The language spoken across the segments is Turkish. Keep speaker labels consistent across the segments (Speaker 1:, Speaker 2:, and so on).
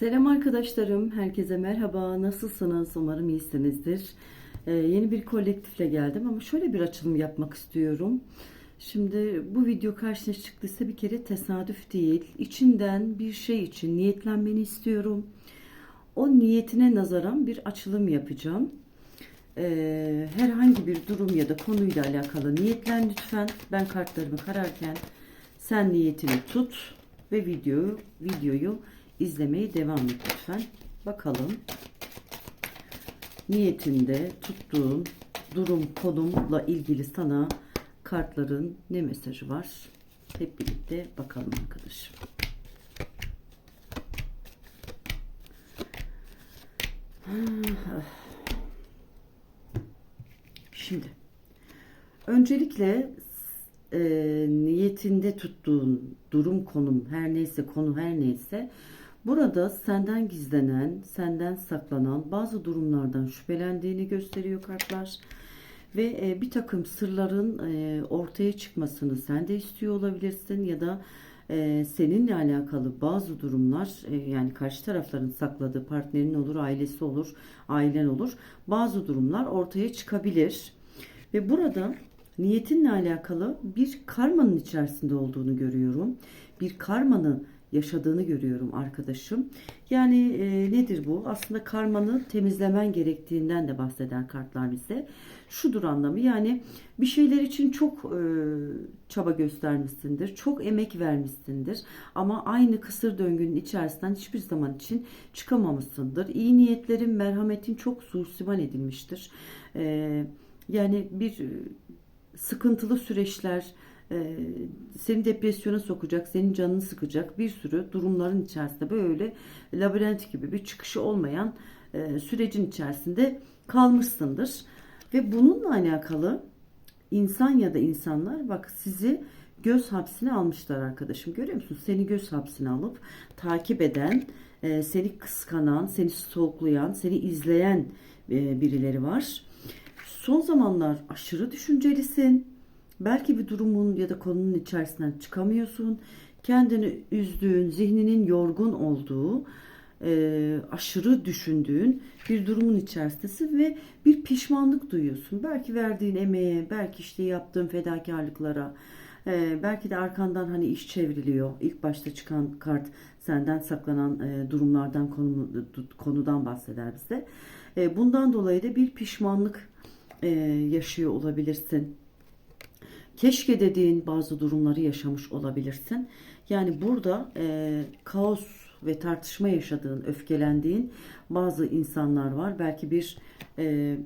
Speaker 1: Selam arkadaşlarım, herkese merhaba. Nasılsınız? Umarım iyisinizdir. Ee, yeni bir kolektifle geldim ama şöyle bir açılım yapmak istiyorum. Şimdi bu video karşına çıktıysa bir kere tesadüf değil. İçinden bir şey için niyetlenmeni istiyorum. O niyetine nazaran bir açılım yapacağım. Ee, herhangi bir durum ya da konuyla alakalı niyetlen lütfen. Ben kartlarımı kararken sen niyetini tut ve videoyu videoyu izlemeye devam et lütfen. Bakalım. Niyetinde tuttuğun durum konumla ilgili sana kartların ne mesajı var? Hep birlikte bakalım arkadaşım. Şimdi öncelikle e, niyetinde tuttuğun durum konum her neyse konu her neyse burada senden gizlenen senden saklanan bazı durumlardan şüphelendiğini gösteriyor kartlar ve e, bir takım sırların e, ortaya çıkmasını sen de istiyor olabilirsin ya da e, seninle alakalı bazı durumlar yani karşı tarafların sakladığı partnerin olur ailesi olur ailen olur bazı durumlar ortaya çıkabilir ve burada niyetinle alakalı bir karmanın içerisinde olduğunu görüyorum. Bir karmanı yaşadığını görüyorum arkadaşım. Yani e, nedir bu? Aslında karmanı temizlemen gerektiğinden de bahseden kartlar bize. Şudur anlamı yani bir şeyler için çok e, çaba göstermişsindir. Çok emek vermişsindir. Ama aynı kısır döngünün içerisinden hiçbir zaman için çıkamamışsındır. İyi niyetlerin, merhametin çok suistimal edilmiştir. E, yani bir sıkıntılı süreçler e, seni depresyona sokacak, senin canını sıkacak bir sürü durumların içerisinde böyle labirent gibi bir çıkışı olmayan e, sürecin içerisinde kalmışsındır. Ve bununla alakalı insan ya da insanlar bak sizi göz hapsine almışlar arkadaşım. Görüyor musun? Seni göz hapsine alıp takip eden, e, seni kıskanan, seni stalklayan, seni izleyen birileri var. Son zamanlar aşırı düşüncelisin. Belki bir durumun ya da konunun içerisinden çıkamıyorsun. Kendini üzdüğün, zihninin yorgun olduğu, e, aşırı düşündüğün bir durumun içerisindesin ve bir pişmanlık duyuyorsun. Belki verdiğin emeğe, belki işte yaptığın fedakarlıklara, e, belki de arkandan hani iş çevriliyor. İlk başta çıkan kart senden saklanan e, durumlardan, konu, konudan bahseder bize. E, bundan dolayı da bir pişmanlık e, yaşıyor olabilirsin. Keşke dediğin bazı durumları yaşamış olabilirsin. Yani burada e, kaos ve tartışma yaşadığın, öfkelendiğin bazı insanlar var. Belki bir e,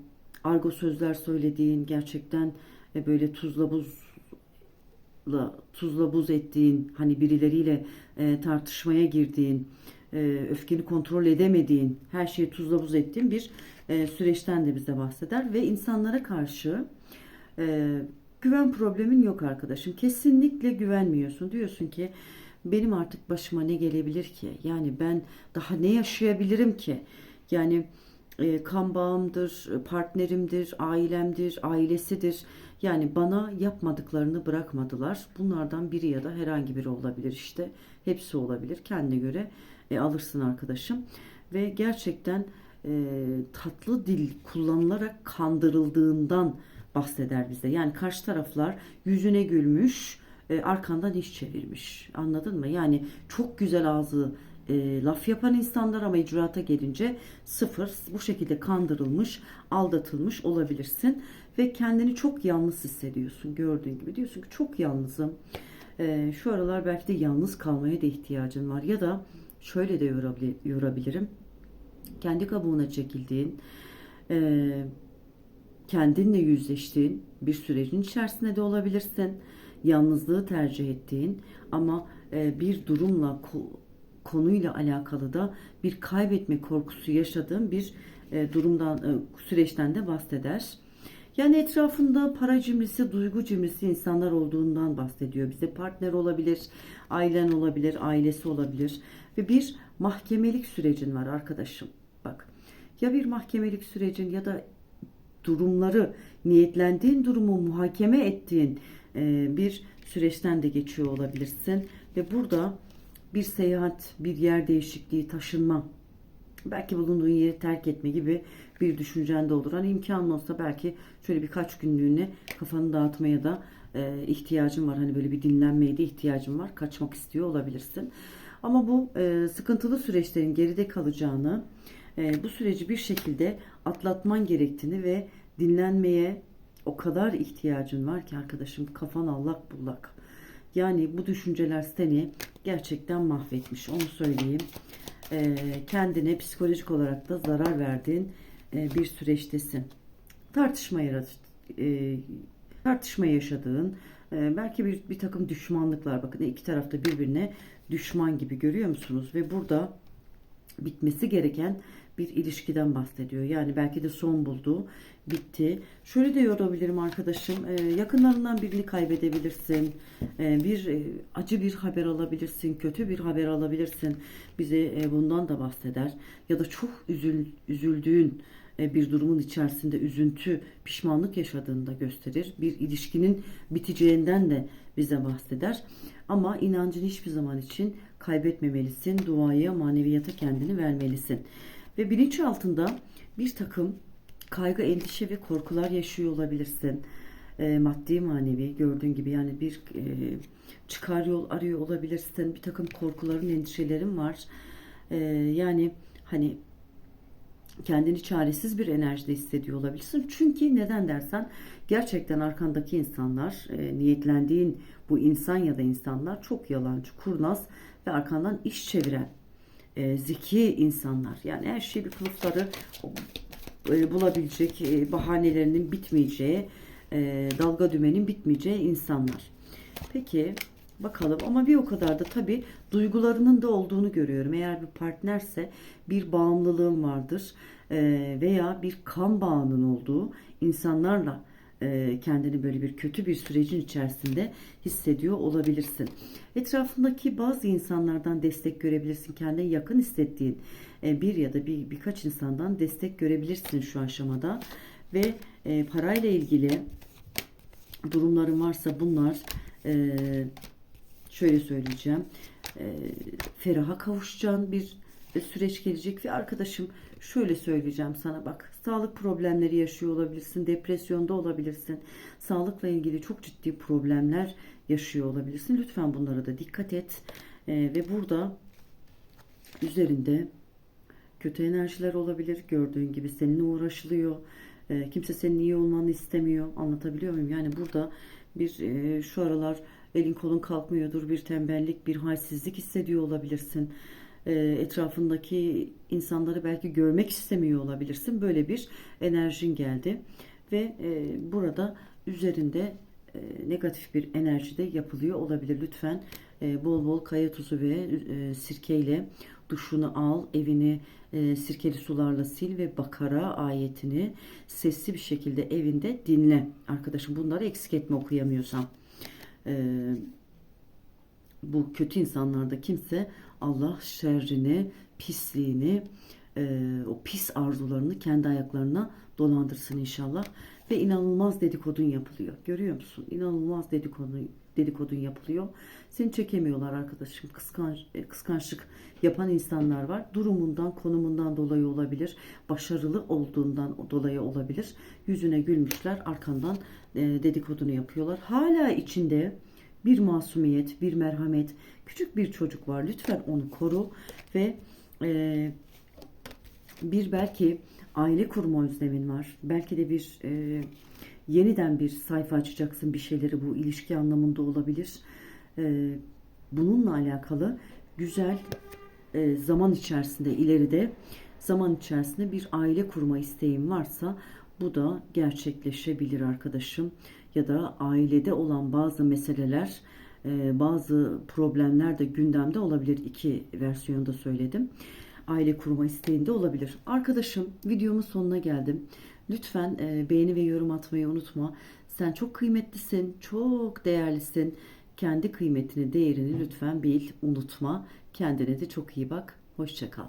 Speaker 1: argo sözler söylediğin, gerçekten e, böyle tuzla buzla tuzla buz ettiğin, hani birileriyle e, tartışmaya girdiğin, e, öfkeni kontrol edemediğin, her şeyi tuzla buz ettiğin bir e, süreçten de bize bahseder ve insanlara karşı e, güven problemin yok arkadaşım. Kesinlikle güvenmiyorsun. Diyorsun ki benim artık başıma ne gelebilir ki? Yani ben daha ne yaşayabilirim ki? Yani e, kan bağımdır, partnerimdir, ailemdir, ailesidir. Yani bana yapmadıklarını bırakmadılar. Bunlardan biri ya da herhangi biri olabilir işte. Hepsi olabilir. Kendine göre e, alırsın arkadaşım. Ve gerçekten e, tatlı dil kullanılarak kandırıldığından bahseder bize. Yani karşı taraflar yüzüne gülmüş, e, arkandan iş çevirmiş. Anladın mı? Yani çok güzel ağzı e, laf yapan insanlar ama icraata gelince sıfır bu şekilde kandırılmış, aldatılmış olabilirsin ve kendini çok yalnız hissediyorsun gördüğün gibi. Diyorsun ki çok yalnızım. E, şu aralar belki de yalnız kalmaya da ihtiyacın var ya da şöyle de yorabilirim. Kendi kabuğuna çekildiğin, e, kendinle yüzleştiğin bir sürecin içerisinde de olabilirsin. Yalnızlığı tercih ettiğin ama e, bir durumla konuyla alakalı da bir kaybetme korkusu yaşadığın bir e, durumdan e, süreçten de bahseder. Yani etrafında para cimrisi, duygu cimrisi insanlar olduğundan bahsediyor. Bize partner olabilir, ailen olabilir, ailesi olabilir ve bir mahkemelik sürecin var arkadaşım. Bak ya bir mahkemelik sürecin ya da durumları niyetlendiğin durumu muhakeme ettiğin e, bir süreçten de geçiyor olabilirsin ve burada bir seyahat, bir yer değişikliği, taşınma, belki bulunduğun yeri terk etme gibi bir düşüncen de olur. Hani imkanın olsa belki şöyle birkaç günlüğüne kafanı dağıtmaya da e, ihtiyacın var. Hani böyle bir dinlenmeye de ihtiyacın var. Kaçmak istiyor olabilirsin. Ama bu e, sıkıntılı süreçlerin geride kalacağını, e, bu süreci bir şekilde atlatman gerektiğini ve dinlenmeye o kadar ihtiyacın var ki arkadaşım kafan allak bullak. Yani bu düşünceler seni gerçekten mahvetmiş. Onu söyleyeyim. E, kendine psikolojik olarak da zarar verdiğin e, bir süreçtesin. Tartışma yarat, e, tartışma yaşadığın, e, belki bir, bir takım düşmanlıklar bakın iki tarafta birbirine düşman gibi görüyor musunuz? Ve burada bitmesi gereken bir ilişkiden bahsediyor. Yani belki de son buldu, bitti. Şöyle de yorabilirim arkadaşım. e, yakınlarından birini kaybedebilirsin. E, bir e, acı bir haber alabilirsin, kötü bir haber alabilirsin. Bize e, bundan da bahseder. Ya da çok üzül, üzüldüğün e, bir durumun içerisinde üzüntü, pişmanlık yaşadığını da gösterir. Bir ilişkinin biteceğinden de bize bahseder. Ama inancını hiçbir zaman için kaybetmemelisin. Duaya, maneviyata kendini vermelisin. Ve bilinç altında bir takım kaygı, endişe ve korkular yaşıyor olabilirsin. E, maddi manevi gördüğün gibi yani bir e, çıkar yol arıyor olabilirsin. Bir takım korkuların, endişelerin var. E, yani hani kendini çaresiz bir enerjide hissediyor olabilirsin. Çünkü neden dersen gerçekten arkandaki insanlar, e, niyetlendiğin bu insan ya da insanlar çok yalancı, kurnaz ve arkandan iş çeviren e, zeki insanlar. Yani her şey bir kılıfları e, bulabilecek, e, bahanelerinin bitmeyeceği, e, dalga dümenin bitmeyeceği insanlar. Peki bakalım ama bir o kadar da tabii duygularının da olduğunu görüyorum. Eğer bir partnerse bir bağımlılığın vardır e, veya bir kan bağının olduğu insanlarla e, kendini böyle bir kötü bir sürecin içerisinde hissediyor olabilirsin. Etrafındaki bazı insanlardan destek görebilirsin. Kendine yakın hissettiğin e, bir ya da bir birkaç insandan destek görebilirsin şu aşamada ve e, parayla ilgili durumların varsa bunlar e, şöyle söyleyeceğim feraha kavuşacağın bir süreç gelecek ve arkadaşım şöyle söyleyeceğim sana bak. Sağlık problemleri yaşıyor olabilirsin depresyonda olabilirsin. Sağlıkla ilgili çok ciddi problemler yaşıyor olabilirsin. Lütfen bunlara da dikkat et. Ee, ve burada üzerinde kötü enerjiler olabilir. Gördüğün gibi seninle uğraşılıyor. Ee, kimse senin iyi olmanı istemiyor. Anlatabiliyor muyum? Yani burada bir e, şu aralar elin kolun kalkmıyordur bir tembellik bir halsizlik hissediyor olabilirsin. e, etrafındaki insanları belki görmek istemiyor olabilirsin. Böyle bir enerjin geldi ve e, burada üzerinde e, negatif bir enerji de yapılıyor olabilir. Lütfen e, bol bol kaya tuzu ve e, sirkeyle duşunu al, evini e, sirkeli sularla sil ve bakara ayetini sesli bir şekilde evinde dinle. Arkadaşım bunları eksik etme okuyamıyorsam. Bu kötü insanlarda kimse Allah şerrini, pisliğini, e, o pis arzularını kendi ayaklarına dolandırsın inşallah. Ve inanılmaz dedikodun yapılıyor. Görüyor musun? İnanılmaz dedikodun, dedikodun yapılıyor. Seni çekemiyorlar arkadaşım. Kıskanç, e, kıskançlık yapan insanlar var. Durumundan, konumundan dolayı olabilir. Başarılı olduğundan dolayı olabilir. Yüzüne gülmüşler. Arkandan e, dedikodunu yapıyorlar. Hala içinde bir masumiyet, bir merhamet, küçük bir çocuk var. Lütfen onu koru ve e, bir belki aile kurma özlemin var. Belki de bir e, yeniden bir sayfa açacaksın bir şeyleri bu ilişki anlamında olabilir. E, bununla alakalı güzel e, zaman içerisinde ileride zaman içerisinde bir aile kurma isteğin varsa bu da gerçekleşebilir arkadaşım. Ya da ailede olan bazı meseleler, e, bazı problemler de gündemde olabilir. İki versiyonda söyledim. Aile kurma isteğinde olabilir. Arkadaşım videomun sonuna geldim. Lütfen e, beğeni ve yorum atmayı unutma. Sen çok kıymetlisin, çok değerlisin. Kendi kıymetini, değerini lütfen bil, unutma. Kendine de çok iyi bak. Hoşçakal.